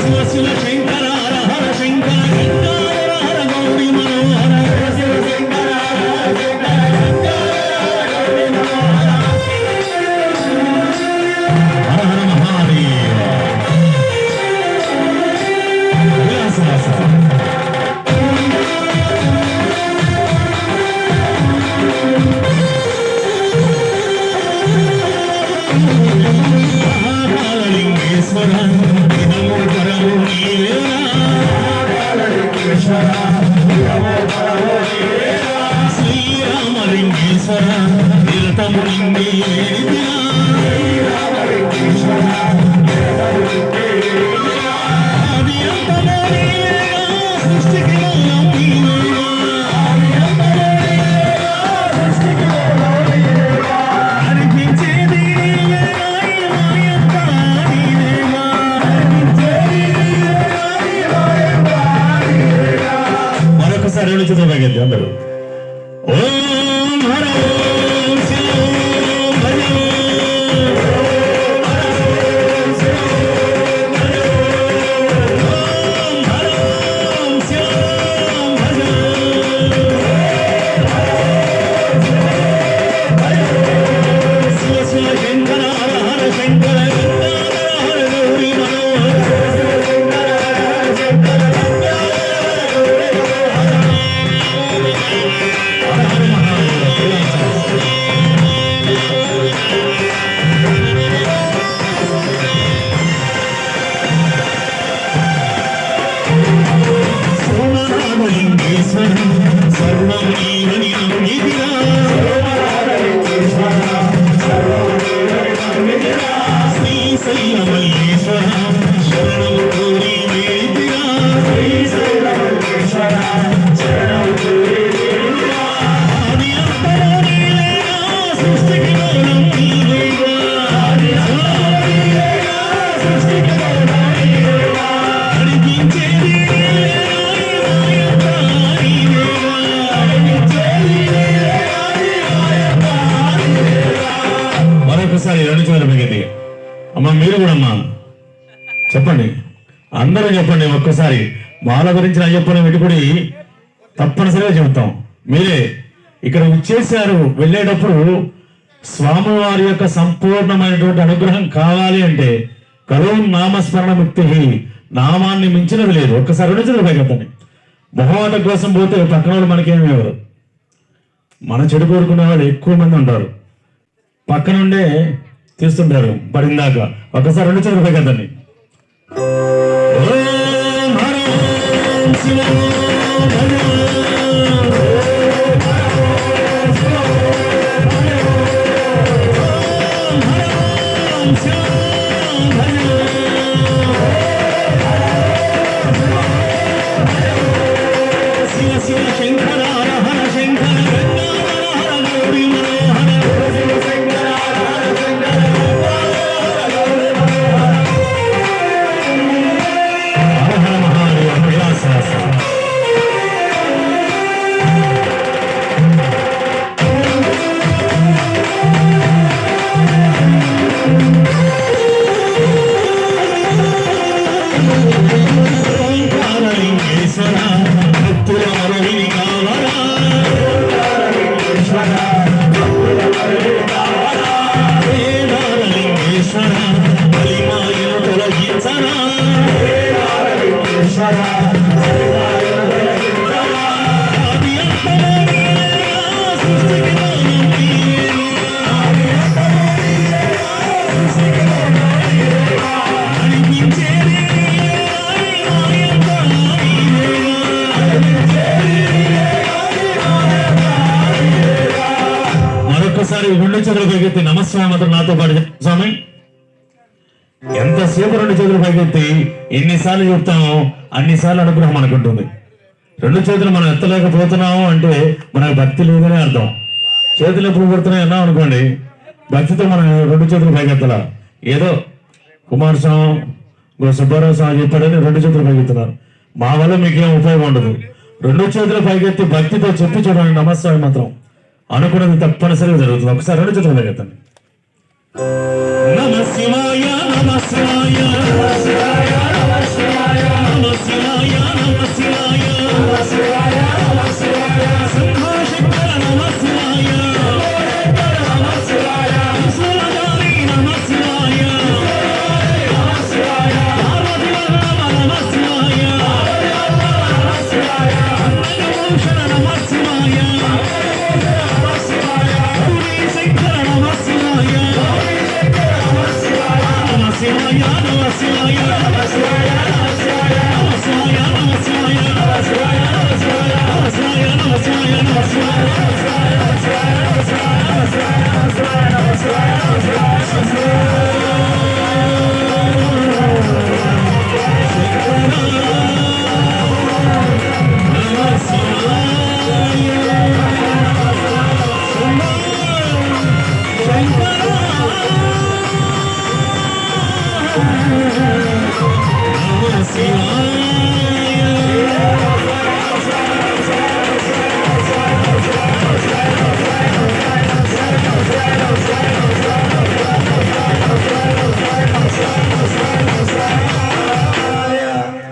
Congratulations. Sri Ramalingeswara నిరతము చేతులు మరొకసారి ప్రగతి అమ్మ మీరు కూడా అమ్మా. చెప్పండి. అందరూ చెప్పండి ఒక్కసారి. మాల గురించి అయ్యప్పని వెలుగుడి తప్పనిసరిగా చెబుతాం. మీరే ఇక్కడ వచ్చేసారు వెళ్ళేటప్పుడు స్వామివారి యొక్క సంపూర్ణమైనటువంటి అనుగ్రహం కావాలి అంటే కరువు నామస్మరణ ముక్తి నామాన్ని మించినది లేదు. ఒక్కసారి రెండు చేతులు పైకెత్తండి. మొహమాట కోసం పోతే పక్కన వాళ్ళు మనకేమి ఎవరు మన చెడు కోరుకునే వాళ్ళు ఎక్కువ మంది ఉంటారు. పక్కనుండే తీస్తుంటారు పడిందాక. ఒకసారి రెండు చేతులు కదండి ఓం ఈ రెండు చేతులు పైకెత్తి నమస్వామి అతను నాతో పాటు స్వామి. ఎంతసేపు రెండు చేతులు పైకెత్తి ఎన్నిసార్లు చెప్తామో అన్నిసార్లు అనుగ్రహం అనుకుంటుంది రెండు చేతులు మనం ఎత్తలేకపోతున్నాము అంటే మనకు భక్తి లేదనే అర్థం. చేతులు ఎప్పుడు పడుతున్నాయి అన్నాం అనుకోండి భక్తితో మనం రెండు చేతులు పైకెత్తాల. ఏదో కుమారస్వామి సుబ్బారావు స్వామి చెప్పాడని రెండు చేతులు పైకెత్తున్నారు. మా వల్ల మీకేం ఉపయోగం ఉండదు. రెండు చేతులు పైకెత్తి భక్తితో చెప్పి చూడండి నమస్కారం మాత్రం. అనుకున్నది తప్పనిసరిగా జరుగుతుంది. ఒకసారి రెండు చేతులు దగ్గర నమ శివాయ నమ శివాయ. Yeah. layak.